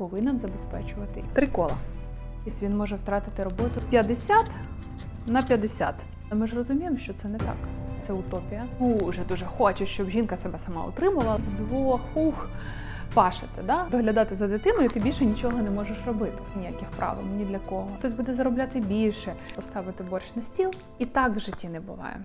повинен забезпечувати три кола. І він може втратити роботу 50 на 50. Ми ж розуміємо, що це не так. Це утопія. Дуже дуже хочу, щоб жінка себе сама утримувала вдвох. Ух, пашете, да? доглядати за дитиною, ти більше нічого не можеш робити. Ніяких правил, ні для кого. Хтось буде заробляти більше, поставити борщ на стіл. І так в житті не буває.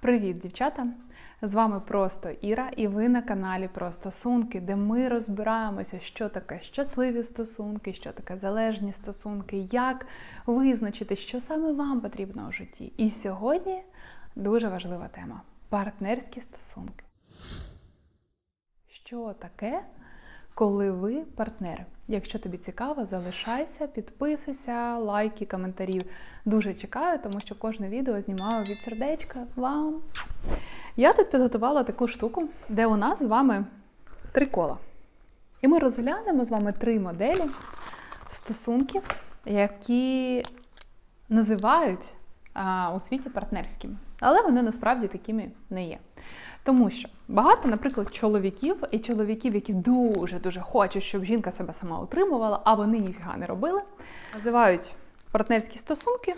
Привіт, дівчата! З вами просто Іра, і ви на каналі Про стосунки, де ми розбираємося, що таке щасливі стосунки, що таке залежні стосунки, як визначити, що саме вам потрібно у житті. І сьогодні дуже важлива тема партнерські стосунки. Що таке, коли ви партнери? Якщо тобі цікаво, залишайся, підписуйся, лайки, коментарі. Дуже чекаю, тому що кожне відео знімаю від сердечка вам. Я тут підготувала таку штуку, де у нас з вами три кола. І ми розглянемо з вами три моделі стосунків, які називають у світі партнерськими. Але вони насправді такими не є. Тому що багато, наприклад, чоловіків і чоловіків, які дуже-дуже хочуть, щоб жінка себе сама утримувала, а вони ніфіга не робили, називають партнерські стосунки.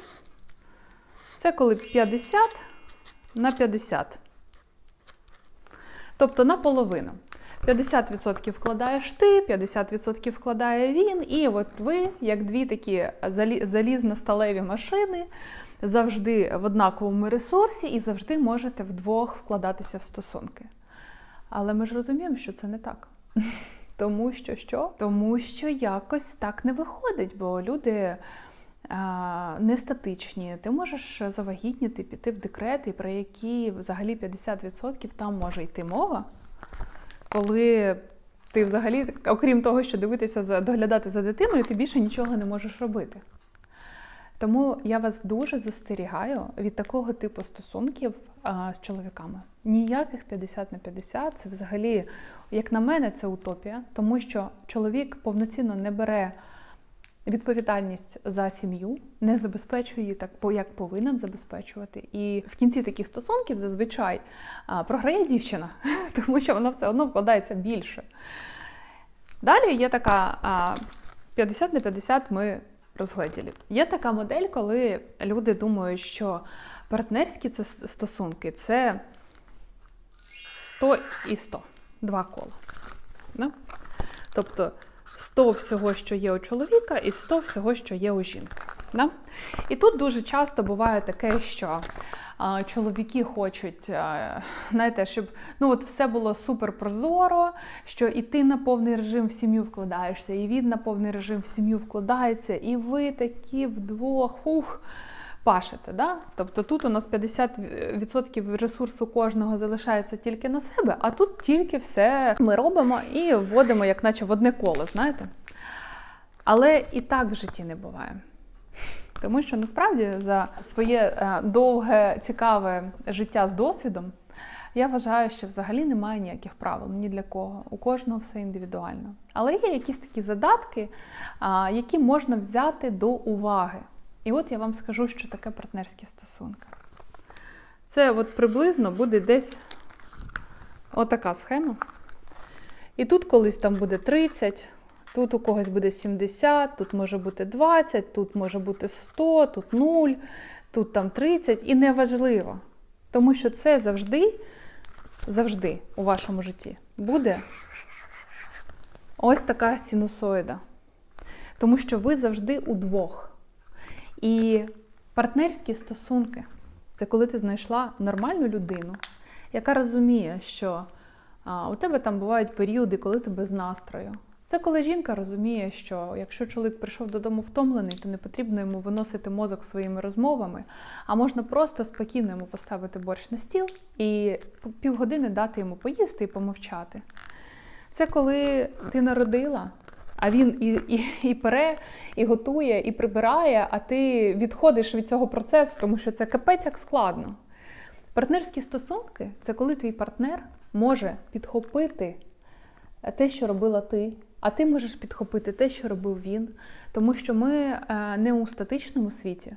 Це коли 50 на 50. Тобто наполовину. 50% вкладаєш ти, 50% вкладає він, і от ви, як дві такі залізно-сталеві машини, завжди в однаковому ресурсі і завжди можете вдвох вкладатися в стосунки. Але ми ж розуміємо, що це не так. Тому що що? Тому що якось так не виходить, бо люди а, не статичні. Ти можеш завагітніти, піти в декрет, і про які взагалі 50% там може йти мова, коли ти взагалі, окрім того, що дивитися за доглядати за дитиною, ти більше нічого не можеш робити. Тому я вас дуже застерігаю від такого типу стосунків а, з чоловіками. Ніяких 50 на 50 це взагалі, як на мене, це утопія, тому що чоловік повноцінно не бере відповідальність за сім'ю, не забезпечує її так, як повинен забезпечувати. І в кінці таких стосунків зазвичай програє дівчина, тому що вона все одно вкладається більше. Далі є така 50 на 50 ми розгледіли. Є така модель, коли люди думають, що партнерські це стосунки це 100 і 100, два кола. Тобто 100 всього, що є у чоловіка, і 100 всього, що є у жінки. Да? І тут дуже часто буває таке, що а, чоловіки хочуть, а, знаєте, щоб ну, от все було супер прозоро, що і ти на повний режим в сім'ю вкладаєшся, і він на повний режим в сім'ю вкладається, і ви такі вдвох. Ух, Пашете, да? Тобто тут у нас 50% ресурсу кожного залишається тільки на себе, а тут тільки все ми робимо і вводимо, як наче в одне коло, знаєте? Але і так в житті не буває. Тому що насправді за своє е, довге, цікаве життя з досвідом я вважаю, що взагалі немає ніяких правил ні для кого. У кожного все індивідуально. Але є якісь такі задатки, які можна взяти до уваги. І от я вам скажу, що таке партнерські стосунки. Це от приблизно буде десь отака схема. І тут колись там буде 30, тут у когось буде 70, тут може бути 20, тут може бути 100, тут 0, тут там 30. І неважливо. Тому що це завжди, завжди у вашому житті буде ось така синусоїда. Тому що ви завжди удвох. І партнерські стосунки це коли ти знайшла нормальну людину, яка розуміє, що у тебе там бувають періоди, коли ти без настрою. Це коли жінка розуміє, що якщо чоловік прийшов додому втомлений, то не потрібно йому виносити мозок своїми розмовами, а можна просто спокійно йому поставити борщ на стіл і півгодини дати йому поїсти і помовчати. Це коли ти народила, а він і, і, і пере, і готує, і прибирає, а ти відходиш від цього процесу, тому що це капець як складно. Партнерські стосунки це коли твій партнер може підхопити те, що робила ти, а ти можеш підхопити те, що робив він. Тому що ми е, не у статичному світі.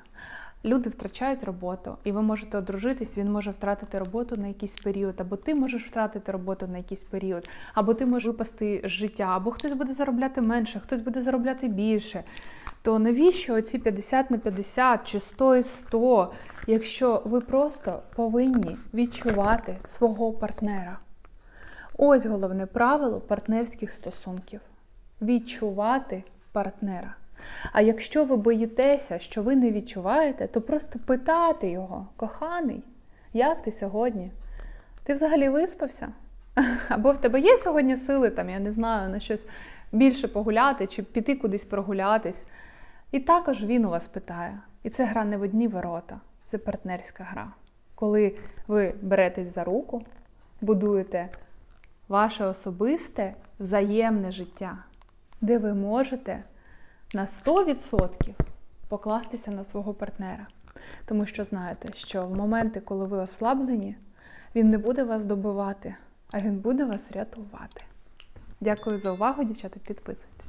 Люди втрачають роботу, і ви можете одружитись, він може втратити роботу на якийсь період, або ти можеш втратити роботу на якийсь період, або ти можеш випасти з життя, або хтось буде заробляти менше, хтось буде заробляти більше. То навіщо оці 50 на 50 чи 100 і 100, якщо ви просто повинні відчувати свого партнера? Ось головне правило партнерських стосунків відчувати партнера. А якщо ви боїтеся, що ви не відчуваєте, то просто питати його, коханий, як ти сьогодні? Ти взагалі виспався? Або в тебе є сьогодні сили, там, я не знаю, на щось більше погуляти чи піти кудись прогулятись. І також він у вас питає. І це гра не в одні ворота, це партнерська гра. Коли ви беретесь за руку, будуєте ваше особисте взаємне життя, де ви можете на 100% покластися на свого партнера. Тому що знаєте, що в моменти, коли ви ослаблені, він не буде вас добивати, а він буде вас рятувати. Дякую за увагу, дівчата. Підписуйтесь.